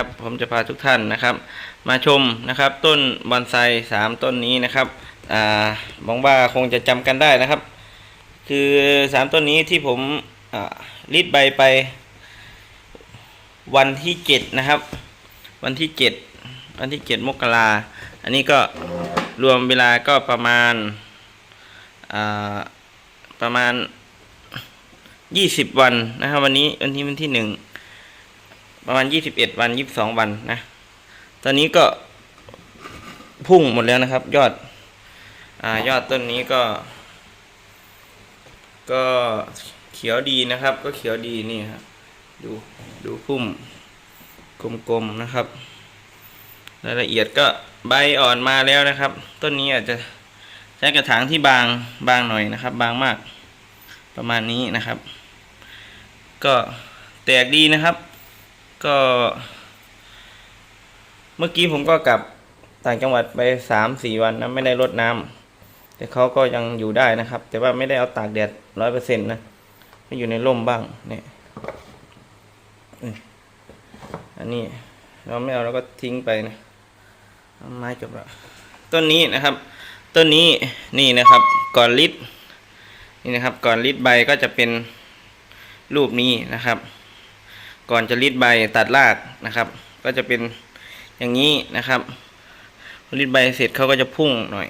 นะครับ ผมจะพาทุกท่านนะครับ มาชมนะครับ ต้นบอนไซสามต้นนี้นะครับอ่าหวังว่าคงจะจำกันได้นะครับ คือสามต้นนี้ที่ผมรีดใบไป วันที่เจ็ดนะครับ วันที่เจ็ดวันที่เจ็ดมกราอันนี้ก็รวมเวลาก็ประมาณาประมาณยี่สิบวันนะครับ วันนี้วันที่วันที่หนึ่ง ประมาณยี่สิบเอ็ดวันยี่สิบสองวันนะ ตอนนี้ก็พุ่งหมดแล้วนะครับ ยอดอายอดต้นนี้ก็ ก็เขียวดีนะครับ ก็เขียวดีนี่ครับดูดูพุ่มกลมๆนะครับรายละเอียดก็ใบอ่อนมาแล้วนะครับ ต้นนี้อาจจะใช้กระถางที่บางบางหน่อยนะครับ บางมากประมาณนี้นะครับ ก็แตกดีนะครับ ก็ เมื่อกี้ผมก็กลับต่างจังหวัดไปสามสี่วันนะไม่ได้รดน้ำแต่เขาก็ยังอยู่ได้นะครับ แต่ว่าไม่ได้เอาตากแดดร้อยเปอร์เซ็นต์นะไม่อยู่ในร่มบ้างเนี่ยอันนี้เราไม่เอาเราก็ทิ้งไปนะไม้จบแล้วต้นนี้นะครับ ต้นนี้นี่นะครับก่อนลิดนี่นะครับก่อนลิดใบก็จะเป็นรูปนี้นะครับ ก่อนจะรีดใบตัดรากนะครับ ก็จะเป็นอย่างนี้นะครับรีดใบเสร็จเขาก็จะพุ่งหน่อย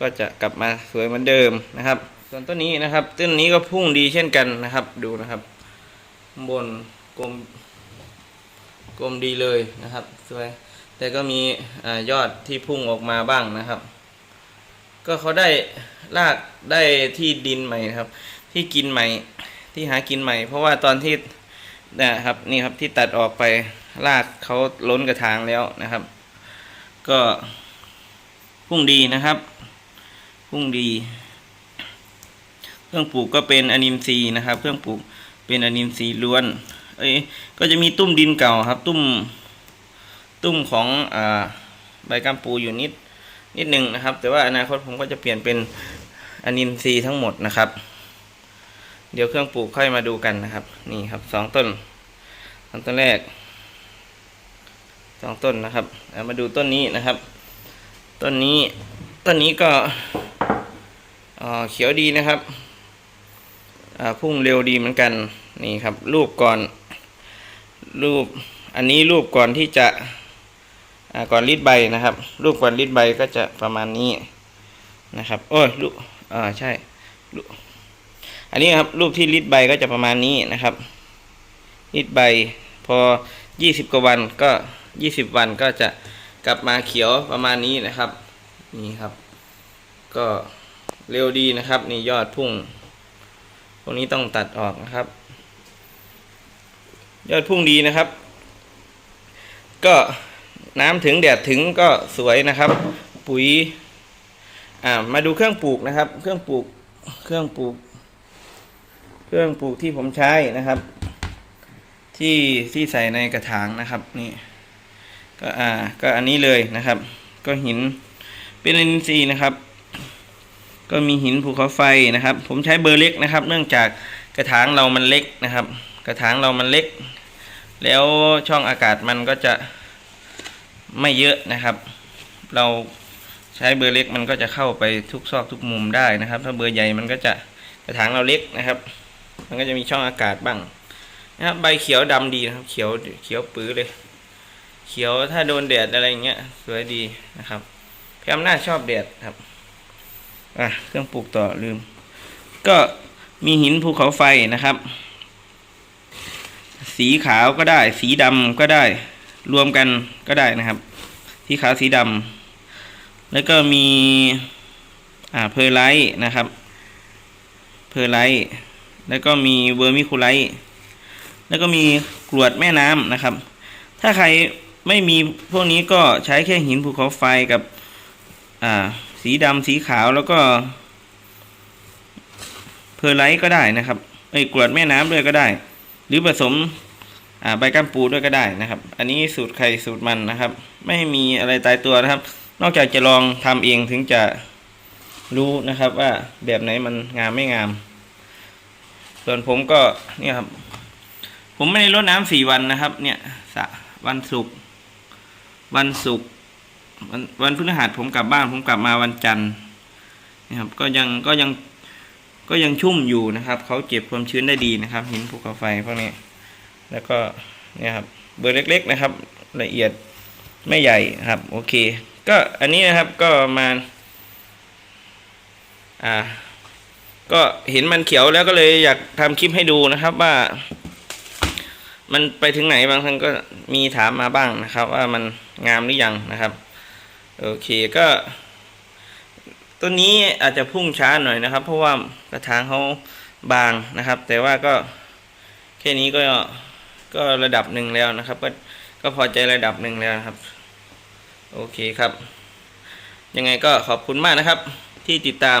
ก็จะกลับมาสวยเหมือนเดิมนะครับ ส่วนต้นนี้นะครับ ต้นนี้ก็พุ่งดีเช่นกันนะครับ ดูนะครับบนกลมกลมดีเลยนะครับสวยแต่ก็มีอยอดที่พุ่งออกมาบ้างนะครับ ก็เขาได้รากได้ที่ดินใหม่ครับ ที่กินใหม่ที่หากินใหม่ เพราะว่าตอนที่ นะครับนี่ครับที่ตัดออกไปรากเขาล้นกระถางแล้วนะครับ ก็พุ่งดีนะครับ พุ่งดี เครื่องปลูกก็เป็นอนิมซีนะครับ เครื่องปลูกเป็นอนิมซีล้วน เอ้ยก็จะมีตุ้มดินเก่าครับ ตุ้มตุ้มของอ่าใบกัมปูอยู่นิดนิดหนึ่งนะครับ แต่ว่าอนาคตผมก็จะเปลี่ยนเป็นอนิมซีทั้งหมดนะครับ เดี๋ยวเครื่องปลูกค่อยมาดูกันนะครับ นี่ครับสองต้นต้นต้นแรกสองต้นนะครับเอามาดูต้นนี้นะครับ ต้นนี้ต้นนี้ก็เเขียวดีนะครับพุ่งเร็วดีเหมือนกันนี่ครับ รูปก่อน รูปอันนี้รูปก่อนที่จะก่อนรีดใบนะครับ รูปก่อนรีดใบก็จะประมาณนี้นะครับ โอ้ยรูปอ่าใช่รูป อันนี้ครับรูปที่ริดใบก็จะประมาณนี้นะครับริดใบพอ 20 กว่าวันก็ 20 วันก็จะกลับมาเขียวประมาณนี้นะครับ นี่ครับ ก็เร็วดีนะครับนี่ยอดพุ่งตรงนี้ต้องตัดออกนะครับ ยอดพุ่งดีนะครับ ก็น้ำถึงแดดถึงก็สวยนะครับ ปุ๋ยอ่ามาดูเครื่องปลูกนะครับ เครื่องปลูกเครื่องปลูก เครื่องปลูกที่ผมใช้นะครับ ที่ที่ใส่ในกระถางนะครับนี่ก็อ่าก็อันนี้เลยนะครับ ก็หินเป็นอินทรีย์นะครับ ก็มีหินภูเขาไฟนะครับ ผมใช้เบอร์เล็กนะครับ เนื่องจากกระถางเรามันเล็กนะครับ กระถางเรามันเล็ก แล้วช่องอากาศมันก็จะไม่เยอะนะครับ เราใช้เบอร์เล็กมันก็จะเข้าไปทุกซอกทุกมุมได้นะครับ ถ้าเบอร์ใหญ่มันก็จะกระถางเราเล็กนะครับ มันก็จะมีช่องอากาศบ้างนะครับใบเขียวดำดีนะครับ เขียวเขียวปื้อเลย เขียวถ้าโดนแดดอะไรเงี้ยสวยดีนะครับพยายามหน้าจชอบแดดครับอะเครื่องปลูกต่อลืม ก็มีหินภูเขาไฟนะครับ สีขาวก็ได้ สีดำก็ได้ รวมกันก็ได้นะครับ สีขาวสีดำแล้วก็มีอ่าเพอร์ไลท์นะครับ เพอร์ไลท์ แล้วก็มีเวอร์มิคูไลท์แล้วก็มีกรวดแม่น้ำนะครับ ถ้าใครไม่มีพวกนี้ก็ใช้แค่หินภูเขาไฟกับอ่าสีดำสีขาวแล้วก็เพอร์ไลท์ก็ได้นะครับไอ้ยกรวดแม่น้ำด้วยก็ได้ หรือผสมอ่าใบกัมปูด้วยก็ได้นะครับ อันนี้สูตรใครสูตรมันนะครับ ไม่มีอะไรตายตัวนะครับ นอกจากจะลองทำเองถึงจะรู้นะครับว่าแบบไหนมันงามไม่งาม ส่วนผมก็เนี่ยครับ ผมไม่ได้รดน้ำสี่วันนะครับ เนี่ยสะวันศุกร์วันศุกร์วันวันพฤหัสผมกลับบ้าน ผมกลับมาวันจันทร์นะครับ ก็ยังก็ยังก็ยังชุ่มอยู่นะครับเขาเก็บความชื้นได้ดีนะครับ หินภูเขาไฟพวกนี้แล้วก็เนี่ยครับเบอร์เล็ก ๆ นะครับ ละเอียดไม่ใหญ่ครับ โอเค ก็อันนี้นะครับก็มาอ่า ก็เห็นมันเขียวแล้วก็เลยอยากทำคลิปให้ดูนะครับว่า มันไปถึงไหนบางท่านก็มีถามมาบ้างนะครับ ว่ามันงามหรือยังนะครับโอเคก็ต้นนี้อาจจะพุ่งช้าหน่อยนะครับ เพราะว่ากระถางเขาบางนะครับ แต่ว่าก็แค่นี้ก็ก็ระดับหนึ่งแล้วนะครับ ก็ก็พอใจระดับหนึ่งแล้วนะครับ โอเคครับ ยังไงก็ขอบคุณมากนะครับ ที่ติดตาม